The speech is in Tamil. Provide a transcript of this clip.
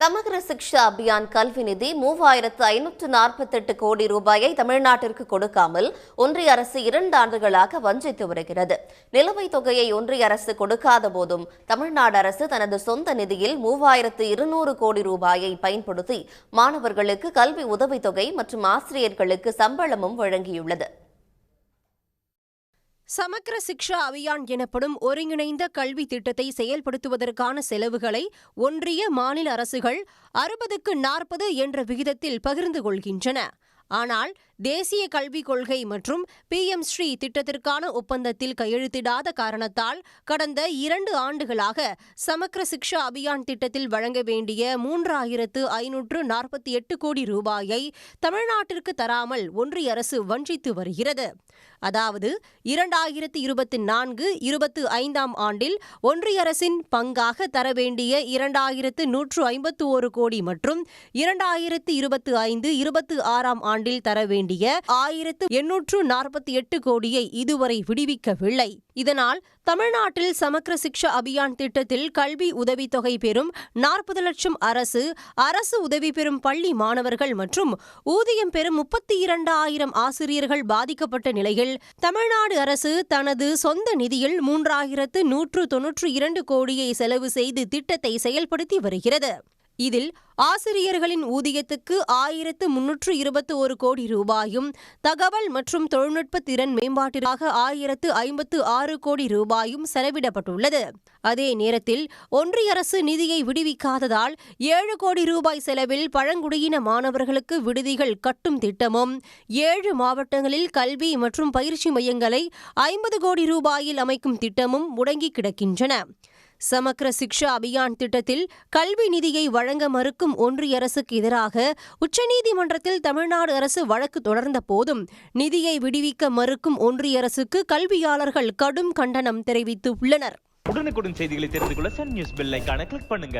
சமகர சிக்ஷா அபியான் கல்வி நிதி மூவாயிரத்து ஐநூற்று நாற்பத்தெட்டு கோடி ரூபாயை தமிழ்நாட்டிற்கு கொடுக்காமல் ஒன்றிய அரசு இரண்டு ஆண்டுகளாக வஞ்சித்து வருகிறது. நிலுவைத் தொகையை ஒன்றிய அரசு கொடுக்காத போதும் தமிழ்நாடு அரசு தனது சொந்த நிதியில் மூவாயிரத்து இருநூறு கோடி ரூபாயை பயன்படுத்தி மாணவர்களுக்கு கல்வி உதவித்தொகை மற்றும் ஆசிரியர்களுக்கு சம்பளமும் வழங்கியுள்ளது. சமக்கிர சிக்ஷா அபியான் எனப்படும் ஒருங்கிணைந்த கல்வி திட்டத்தை செயல்படுத்துவதற்கான செலவுகளை ஒன்றிய மாநில அரசுகள் அறுபதுக்கு நாற்பது என்ற விகிதத்தில் பகிர்ந்து கொள்கின்றன. ஆனால் தேசிய கல்விக் கொள்கை மற்றும் பி. எம். ஸ்ரீ திட்டத்திற்கான ஒப்பந்தத்தில் கையெழுத்திடாத காரணத்தால் கடந்த இரண்டு ஆண்டுகளாக சமக்கிர சிக்ஷா அபியான் திட்டத்தில் வழங்க வேண்டிய மூன்றாயிரத்து ஐநூற்று நாற்பத்தி எட்டு கோடி ரூபாயை தமிழ்நாட்டிற்கு தராமல் ஒன்றிய அரசு வஞ்சித்து வருகிறது. அதாவது இரண்டாயிரத்து இருபத்தி நான்கு இருபத்து ஐந்தாம் ஆண்டில் ஒன்றிய அரசின் பங்காக தர வேண்டிய இரண்டாயிரத்து நூற்று ஐம்பத்து ஒரு கோடி மற்றும் இரண்டாயிரத்து இருபத்து ஐந்து இருபத்து ஆறாம் ஆண்டில் தர வேண்டிய ஆயிரத்து எண்ணூற்று நாற்பத்தி எட்டு கோடியை இதுவரை விடுவிக்கவில்லை. இதனால் தமிழ்நாட்டில் சமக்கர சிக்ஷா அபியான் திட்டத்தில் கல்வி உதவித்தொகை பெறும் நாற்பது லட்சம் அரசு அரசு உதவி பெறும் பள்ளி மாணவர்கள் மற்றும் ஊதியம் பெறும் முப்பத்தி இரண்டு ஆயிரம் ஆசிரியர்கள் பாதிக்கப்பட்ட நிலையில் தமிழ்நாடு அரசு தனது சொந்த நிதியில் மூன்றாயிரத்து நூற்று தொன்னூற்று இரண்டு கோடியை செலவு செய்து திட்டத்தை செயல்படுத்தி வருகிறது. இதில் ஆசிரியர்களின் ஊதியத்துக்கு ஆயிரத்து முன்னூற்று இருபத்தி ஒரு கோடி ரூபாயும் தகவல் மற்றும் தொழில்நுட்ப திறன் மேம்பாட்டிற்காக ஆயிரத்து ஐம்பத்து ஆறு கோடி ரூபாயும் செலவிடப்பட்டுள்ளது. அதே நேரத்தில் ஒன்றிய அரசு நிதியை விடுவிக்காததால் ஏழு கோடி ரூபாய் செலவில் பழங்குடியின மாணவர்களுக்கு விடுதிகள் கட்டும் திட்டமும் ஏழு மாவட்டங்களில் கல்வி மற்றும் பயிற்சி மையங்களை ஐம்பது கோடி ரூபாயில் அமைக்கும் திட்டமும் முடங்கி கிடக்கின்றன. சமக்கர சிக்ஷா அபியான் திட்டத்தில் கல்வி நிதியை வழங்க மறுக்கும் ஒன்றிய அரசுக்கு எதிராக உச்சநீதிமன்றத்தில் தமிழ்நாடு அரசு வழக்கு தொடர்ந்த போதும் நிதியை விடுவிக்க மறுக்கும் ஒன்றிய அரசுக்கு கல்வியாளர்கள் கடும் கண்டனம் தெரிவித்துள்ளனர். உடனுக்குடன் செய்திகளை தெரிந்து கொள்ள சன் நியூஸ் பெல் ஐக்கான கிளிக் பண்ணுங்க.